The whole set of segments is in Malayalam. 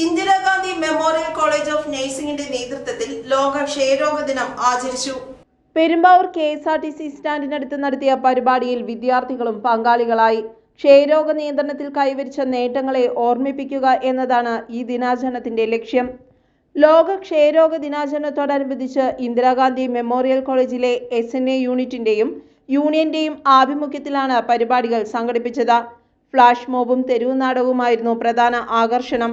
ഇന്ദിരാഗാന്ധി മെമ്മോറിയൽ കോളേജ് ഓഫ് നഴ്സിംഗിന്റെ നേതൃത്വത്തിൽ ലോക ക്ഷയരോഗ ദിനം ആചരിച്ചു. Perumbavoor K S R T C സ്റ്റാൻഡിനടുത്ത് നടത്തിയ പരിപാടിയിൽ വിദ്യാർത്ഥികളും പങ്കാളികളായി. ക്ഷയരോഗ നിയന്ത്രണത്തിൽ കൈവരിച്ച നേട്ടങ്ങളെ ഓർമ്മിപ്പിക്കുക എന്നതാണ് ഈ ദിനാചരണത്തിന്റെ ലക്ഷ്യം. ലോക ക്ഷയരോഗ ദിനാചരണത്തോടനുബന്ധിച്ച് ഇന്ദിരാഗാന്ധി മെമ്മോറിയൽ കോളേജിലെ എസ് എൻ എ യൂണിറ്റിന്റെയും യൂണിയന്റെയും ആഭിമുഖ്യത്തിലാണ് പരിപാടികൾ സംഘടിപ്പിച്ചത്. ഫ്ലാഷ് മോബും തെരുവ് നാടകവുമായിരുന്നു പ്രധാന ആകർഷണം.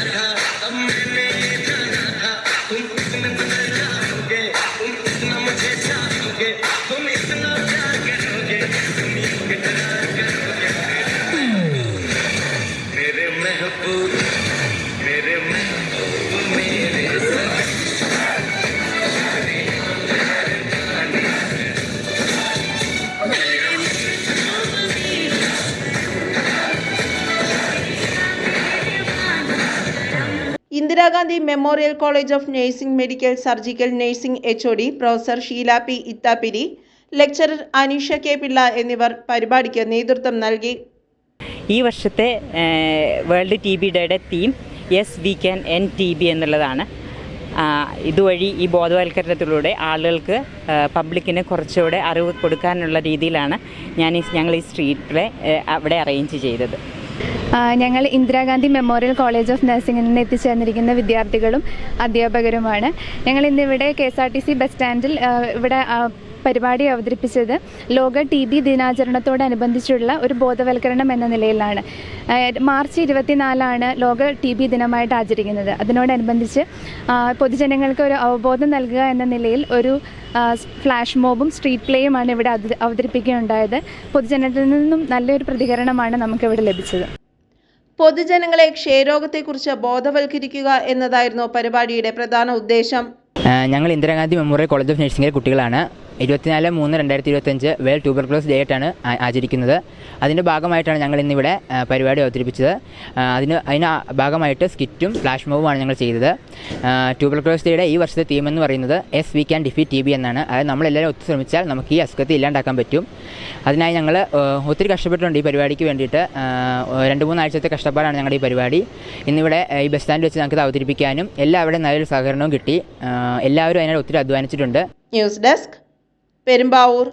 Indira Gandhi memorial college of nursing medical surgical nursing H O D professor Sheela P ഇത്താപ്പിരി lecturer Aneesha K Pillai എന്നിവർ പരിപാടിക്ക് നേതൃത്വം നൽകി. ഈ വർഷത്തെ വേൾഡ് ടി ബി ഡേയുടെ theme yes we can end T B എന്നുള്ളതാണ്. ഇതുവഴി ഈ ബോധവൽക്കരണത്തിലൂടെ ആളുകൾക്ക് പബ്ലിക്കിന് കുറച്ചുകൂടെ അറിവ് കൊടുക്കാനുള്ള രീതിയിലാണ് ഞാൻ ഞങ്ങൾ ഈ സ്ട്രീറ്റിലെ അവിടെ അറേഞ്ച് ചെയ്തത്. ഞങ്ങൾ ഇന്ദിരാഗാന്ധി മെമ്മോറിയൽ കോളേജ് ഓഫ് നഴ്സിംഗിൽ നിന്ന് എത്തിച്ചേർന്നിരിക്കുന്ന വിദ്യാർത്ഥികളും അധ്യാപകരുമാണ്. ഞങ്ങൾ ഇന്നിവിടെ K S R T C bus സ്റ്റാൻഡിൽ ഇവിടെ പരിപാടി അവതരിപ്പിച്ചത് ലോക ടി ബി ദിനാചരണത്തോടനുബന്ധിച്ചുള്ള ഒരു ബോധവൽക്കരണം എന്ന നിലയിലാണ്. മാർച്ച് ഇരുപത്തിനാലാണ് ലോക ടി ബി ദിനമായിട്ട് ആചരിക്കുന്നത്. അതിനോടനുബന്ധിച്ച് പൊതുജനങ്ങൾക്ക് ഒരു അവബോധം നൽകുക എന്ന നിലയിൽ ഒരു ഫ്ലാഷ് മോബും സ്ട്രീറ്റ് പ്ലേയുമാണ് ഇവിടെ അവത- അവതരിപ്പിക്കുകയുണ്ടായത്. പൊതുജനത്തിൽ നിന്നും നല്ലൊരു പ്രതികരണമാണ് നമുക്കിവിടെ ലഭിച്ചത്. പൊതുജനങ്ങളെ ക്ഷയരോഗത്തെക്കുറിച്ച് ബോധവൽക്കരിക്കുക എന്നതായിരുന്നു പരിപാടിയുടെ പ്രധാന ഉദ്ദേശം. ഞങ്ങൾ ഇന്ദിരാഗാന്ധി മെമ്മോറിയൽ കോളേജ് ഓഫ് നഴ്സിംഗിലെ കുട്ടികളാണ്. ഇരുപത്തിനാല് മൂന്ന് രണ്ടായിരത്തി ഇരുപത്തഞ്ച് വേൾഡ് ട്യൂബർക്ലോസ് ഡേ ആയിട്ടാണ് ആചരിക്കുന്നത്. അതിന്റെ ഭാഗമായിട്ടാണ് ഞങ്ങൾ ഇന്നിവിടെ പരിപാടി അവതരിപ്പിച്ചത്. അതിന് അതിന് ഭാഗമായിട്ട് സ്കിറ്റും ഫ്ലാഷ് മൂവുമാണ് ഞങ്ങൾ ചെയ്തത്. ട്യൂബർക്ലോസ് ഡേയുടെ ഈ വർഷത്തെ തീം എന്ന് പറയുന്നത് yes we can defeat T B എന്നാണ്. അതായത് നമ്മളെല്ലാവരും ഒത്തു ശ്രമിച്ചാൽ നമുക്ക് ഈ അസുഖത്തെ ഇല്ലാണ്ടാക്കാൻ പറ്റും. അതിനായി ഞങ്ങൾ ഒത്തിരി കഷ്ടപ്പെട്ടിട്ടുണ്ട് ഈ പരിപാടിക്ക് വേണ്ടിയിട്ട്. രണ്ട് മൂന്നാഴ്ചത്തെ കഷ്ടപ്പാടാണ് ഞങ്ങളുടെ ഈ പരിപാടി. ഇന്നിവിടെ ഈ ബസ് സ്റ്റാൻഡിൽ വെച്ച് ഞങ്ങൾക്ക് അവതരിപ്പിക്കാനും എല്ലാവരുടെയും നല്ലൊരു സഹകരണവും കിട്ടി. എല്ലാവരും അതിനായി ഒത്തിരി അധ്വാനിച്ചിട്ടുണ്ട്. News desk Perumbavoor